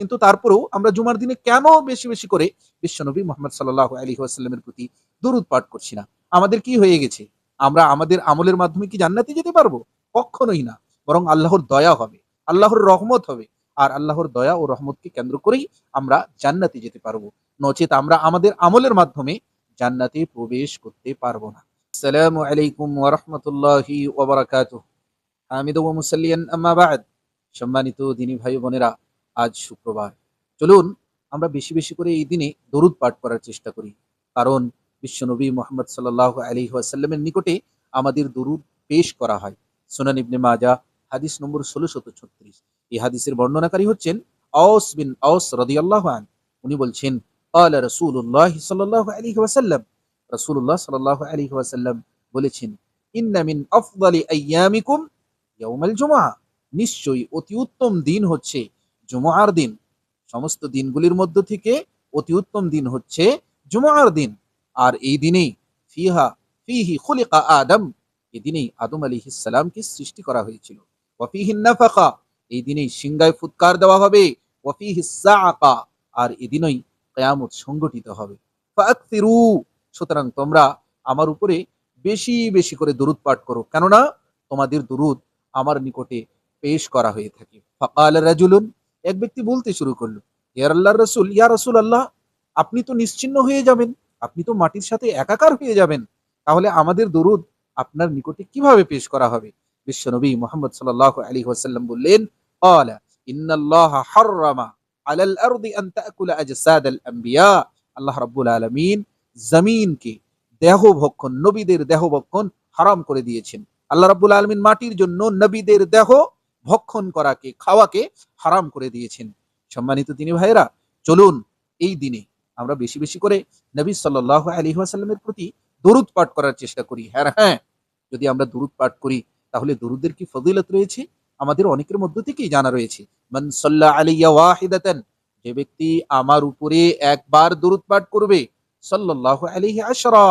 কিন্তু তারপরেও আমরা জুমার দিনে কেন বেশি বেশি করে বিশ্বনবী মোহাম্মদ সাল্লাহ আলী আসাল্লামের প্রতি দরুদ পাঠ করছি না? আমাদের কি হয়ে গেছে? আমরা আমাদের আমলের মাধ্যমে কি জান্নাতে যেতে পারব? কখনোই না। বরং আল্লাহর দয়া হবে, আল্লাহর রহমত হবে। আর আল্লাহর দয়া ও রহমতকে কেন্দ্র করেই আমরা জান্নাতে যেতে পারব। নচেত আমরা আমাদের আমলের মাধ্যমে জান্নাতে প্রবেশ করতে পারব না। আসসালামু আলাইকুম ওয়া রাহমাতুল্লাহি ওয়া বারাকাতুহু। হামিদু ওয়া মুসাল্লিয়ান, আম্মা বা'দ। সম্মানিত দিনী ভাই বোনেরা আজ শুক্রবার। চলুন, আমরা বেশি বেশি করে এই দিনে দরুদ পাঠ করার চেষ্টা করি। কারণ বিশ্বনবী মোহাম্মদ সাল্লাহ আলী ওয়াসাল্লামের নিকটে আমাদের দরুদ পেশ করা হয়। সোনান ইবনে মাজা হাদিস নম্বর ষোলো শত ছত্রিশ। এই হাদিসের বর্ণনাকারী হচ্ছেন আওস বিন আওস রদিয়াল্লাহ আন। উনি বলছেন আল রসুল্লাহ সাল্লাহ আলী ওয়াসাল্লাম। রসুল্লাহ সাল্লাহ আলী ওয়াসাল্লাম বলেছেন ইন্নামিন আফদালি আয়ামিকুম ইয়াউমাল জুমা নিশ্চয়ই অতি উত্তম দিন হচ্ছে জুমআর দিন। সমস্ত দিনগুলির মধ্য থেকে অতি উত্তম দিন হচ্ছে জুমআর দিন। আর এই দিনেই ফিহা, ফিহি খুলিকা আদম এই দিনেই আদম আলাইহিস সালামকে সৃষ্টি করা হয়েছিল। ওয়াফিহি নাফাকা, এই দিনেই সিংগায় ফুৎকার দেওয়া হবে। ওয়াফিহি সাআকা, আর এদিনই কিয়ামত সংগঠিত হবে। ফাকসিরু সুতরাং তোমরা আমার উপরে বেশি বেশি করে দরুদ পাঠ করো। কেননা তোমাদের দরুদ আমার নিকটে পেশ করা হয়ে থাকে। ফাকাল রাজুলুন এক ব্যক্তি বলতে শুরু করল ইয়ার আল্লাহ রসুল, ইয়া রসুল আল্লাহ আপনি তো নিশ্চিন্ন হয়ে যাবেন, আপনি তো মাটির সাথে একাকার হয়ে যাবেন, তাহলে আমাদের দরুদ আপনার নিকটে কীভাবে পেশ করা হবে? বিশ্বনবী মোহাম্মদ সাল আলী ওয়াসাল্লাম বললেন আল্লাহ রবীন্দ্র দেহ ভক্ষণ করাকে, খাওয়াকে হারাম করে দিয়েছেন। সম্মানিত তিনি ভাইয়েরা, চলুন এই দিনে আমরা বেশি বেশি করে নবী সাল্লাহ আলী ওয়াসাল্লামের প্রতি দরুদ পাঠ করার চেষ্টা করি। হ্যাঁ হ্যাঁ যদি আমরা দরুদ পাঠ করি, তাহলে দরুদের কি ফজিলত রয়েছে? আমাদের অনেকের মধ্য থেকেই জানা রয়েছে। মান সাল্লা আলাইয়া ওয়াহিদাতান, যে ব্যক্তি আমার উপরে একবার দরুদ পাঠ করবে, সাল্লাল্লাহু আলাইহি আশরা,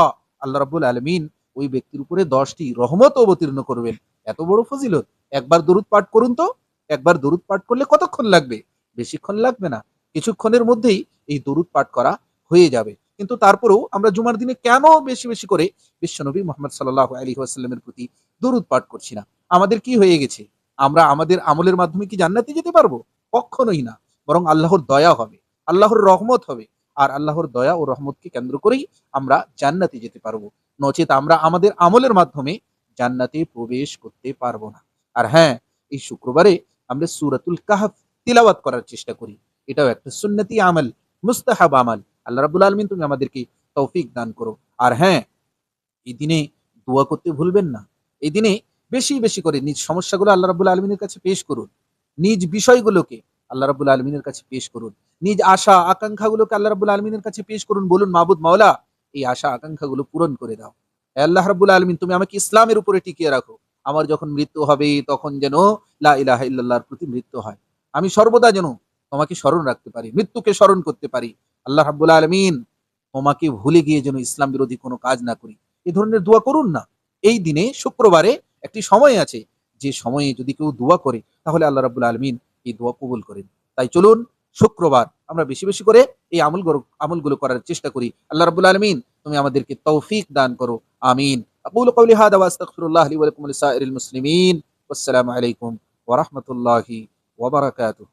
আল্লাহ রাব্বুল আলামিন ওই ব্যক্তির উপরে দশটি রহমত অবতীর্ণ করবেন। এত বড় ফজিলত। একবার দরুদ পাঠ করুন তো, একবার দরুদ পাঠ করলে কতক্ষণ লাগবে? বেশিক্ষণ লাগবে না। কিছুক্ষণের মধ্যেই এই দরুদ পাঠ করা হয়ে যাবে। কিন্তু তারপরেও আমরা জুমার দিনে কেন বেশি বেশি করে বিশ্বনবী মোহাম্মদ সাল্লাহ আলী আসাল্লামের প্রতি দরুদ পাঠ করছি না? আমাদের কি হয়ে গেছে? আমরা আমাদের আমলের মাধ্যমে কি জান্নাতে যেতে পারব? কখনোই না। বরং আল্লাহর দয়া হবে, আল্লাহর রহমত হবে। আর আল্লাহর দয়া ও রহমতকে কেন্দ্র করেই আমরা জান্নাতে যেতে পারব। নচেত আমরা আমাদের আমলের মাধ্যমে জান্নাতে প্রবেশ করতে পারব না। আর হ্যাঁ এই শুক্রবারে আমরা সুরাতুল কাহাফ তিলাওয়াত করার চেষ্টা করি। এটাও একটা সুন্নতি আমল, মুস্তাহাব আমল। আল্লাহ রাবুল আলমিন তুমি আমাদেরকে তৌফিক দান করো। আর হ্যাঁ এই দিনে দোয়া করতে ভুলবেন না। এই দিনে বেশি বেশি করে নিজ সমস্যাগুলো আল্লাহ রাবুল আলমিনের কাছে পেশ করুন। নিজ বিষয়গুলোকে আল্লাহ রাবুল আলমিনের কাছে পেশ করুন। নিজ আশা আকাঙ্ক্ষাগুলোকে আল্লাহ রাবুল আলমিনের কাছে পেশ করুন। বলুন মাহবুদ মাওলা, এই আশা আকাঙ্ক্ষাগুলো পূরণ করে দাও। আল্লাহ রাবুল আলমিন, তুমি আমাকে ইসলামের উপরে টিকিয়ে রাখো। আমার যখন মৃত্যু হবে তখন যেন লা ইলাহা ইল্লাল্লাহর প্রতি মৃত্যু হয়। আমি সর্বদা যেন তোমাকে স্মরণ রাখতে পারি, মৃত্যুকে স্মরণ করতে পারি। আল্লাহ রাব্বুল আলমিন তোমাকে ভুলে গিয়ে যেন ইসলাম বিরোধী কোনো কাজ না করি। এ ধরনের দোয়া করুন না। এই দিনে, শুক্রবারে একটি সময় আছে, যে সময়ে যদি কেউ দোয়া করে, তাহলে আল্লাহ রাব্বুল আলমিন এই দোয়া কবুল করেন। তাই চলুন, শুক্রবার আমরা বেশি বেশি করে এই আমলগুলো আমলগুলো করার চেষ্টা করি। আল্লাহ রাব্বুল আলমিন তুমি আমাদেরকে তৌফিক দান করো, আমিন। أقول قولي هذا وأستغفر الله لي ولكم ولسائر المسلمين والسلام عليكم ورحمة الله وبركاته.